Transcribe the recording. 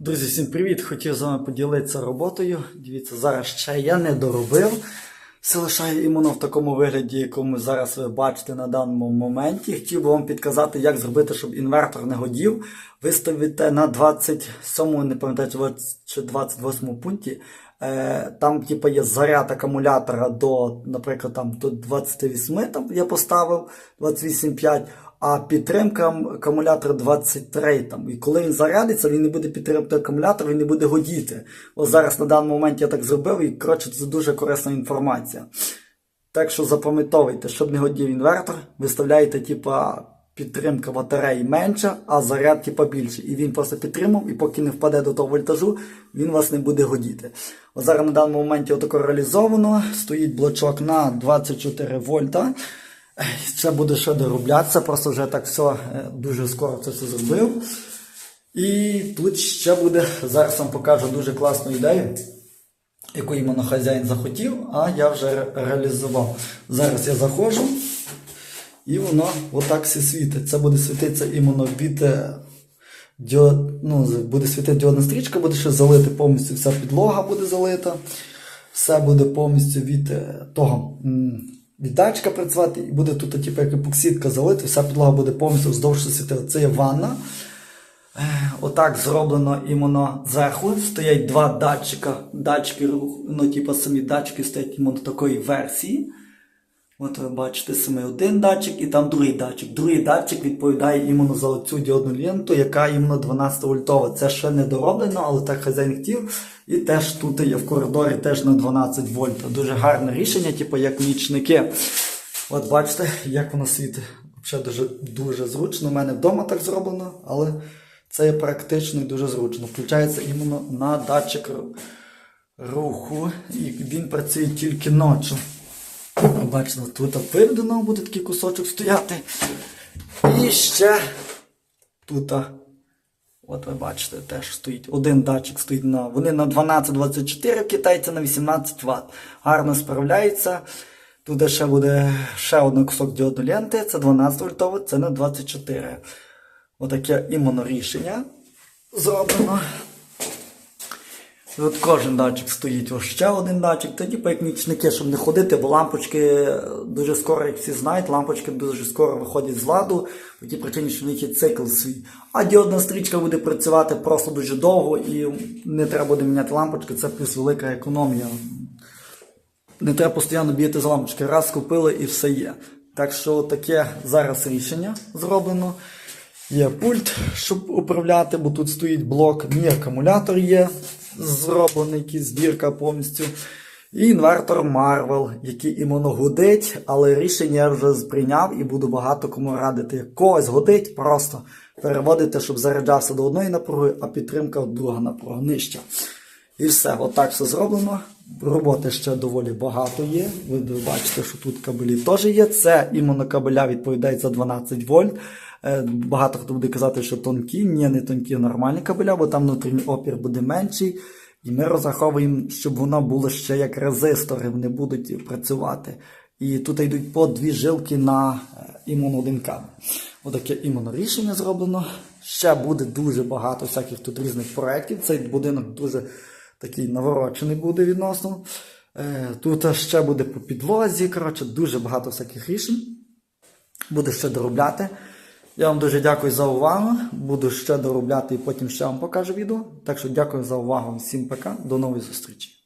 Друзі, всім привіт! Хотів з вами поділитися роботою. Дивіться, зараз ще я не доробив. Все лишаю іменно в такому вигляді, якому зараз ви бачите на даному моменті. Хотів би вам підказати, як зробити, щоб інвертор не годів. Виставите на 27, не пам'ятаю, чи 20 чи 28 пункті. Е, там, типу, є заряд акумулятора до, наприклад, там до 28, там я поставив 28,5, а підтримка акумулятора 23. Там. І коли він зарядиться, він не буде підтримувати акумулятор, він не буде годіти. Ось зараз на даний момент я так зробив, і коротше, це дуже корисна інформація. Так що запам'ятовуйте, щоб не годів інвертор, виставляєте, типа, підтримка батареї менша, а заряд типа більше. І він просто підтримав, і поки не впаде до того вольтажу, він вас не буде годіти. От зараз на даному моменті отако реалізовано. Стоїть блочок на 24 вольта. Це буде ще дороблятися, просто вже так все е, дуже скоро це все зробив. І тут ще буде, зараз вам покажу дуже класну ідею яку іменно хазяїн захотів, а я вже ре- реалізував. Зараз я заходжу, і воно отак все світить. Це буде світитися іменно від е, діод, ну, буде світити діодна стрічка, буде ще залити повністю вся підлога буде залита. Все буде повністю від е, того. Від працювати, і буде тут, типу, як епоксидка залита, вся підлога буде повністю вздовж світити. Це є ванна. Е, Отак зроблено іменно зверху. Стоять два датчика. Датчики ну, типу, самі датчики стоять іменно такої версії. От ви бачите саме один датчик і там другий датчик. Другий датчик відповідає іменно за цю діодну ленту, яка іменно 12 вольтова. Це ще не дороблено, але так хазяїн хотів. І теж тут є в коридорі теж на 12 вольт. Дуже гарне рішення, типу як нічники. От бачите, як воно світить. Взагалі дуже, дуже зручно. У мене вдома так зроблено, але це є практично і дуже зручно. Включається іменно на датчик руху, і він працює тільки ночі. Бачите, тут виведено буде такий кусочок стояти. І ще тут. От ви бачите, теж стоїть. Один датчик стоїть на. Вони на 12-24 китайці на 18 Вт. Гарно справляється. Тут ще буде ще один кусок діодної ленти, це 12 вольтове, це на 24. Отаке іменно рішення зроблено. От кожен датчик стоїть, ось ще один датчик, тоді по як нічники, щоб не ходити, бо лампочки дуже скоро, як всі знають, лампочки дуже скоро виходять з ладу, по тій причині, що в них є цикл свій. А діодна стрічка буде працювати просто дуже довго і не треба буде міняти лампочки, це плюс велика економія. Не треба постійно бігати за лампочки. Раз купили і все є. Так що таке зараз рішення зроблено. Є пульт, щоб управляти, бо тут стоїть блок, мій акумулятор є зроблений, збірка повністю. І інвертор Marvel, який іменно гудить, але рішення я вже сприйняв і буду багато кому радити. Когось гудить, просто переводити, щоб заряджався до одної напруги, а підтримка друга напруга нижча. І все, отак все зроблено. Роботи ще доволі багато є. Ви бачите, що тут кабелі теж є. Це іменно кабеля відповідають за 12 вольт. Е, Багато хто буде казати, що тонкі, ні, не тонкі, нормальні кабеля, бо там внутрішній опір буде менший. І ми розраховуємо, щоб воно було ще як резистори, вони будуть працювати. І тут йдуть по дві жилки на е, іменно один кабель. Отаке іменно рішення зроблено. Ще буде дуже багато всяких тут різних проєктів. Цей будинок дуже такий наворочений буде відносно. Е, Тут ще буде по підлозі. Коротше, дуже багато всяких рішень. Буду ще доробляти. Я вам дуже дякую за увагу. Буду ще доробляти і потім ще вам покажу відео. Так що дякую за увагу. Всім пока. До нової зустрічі.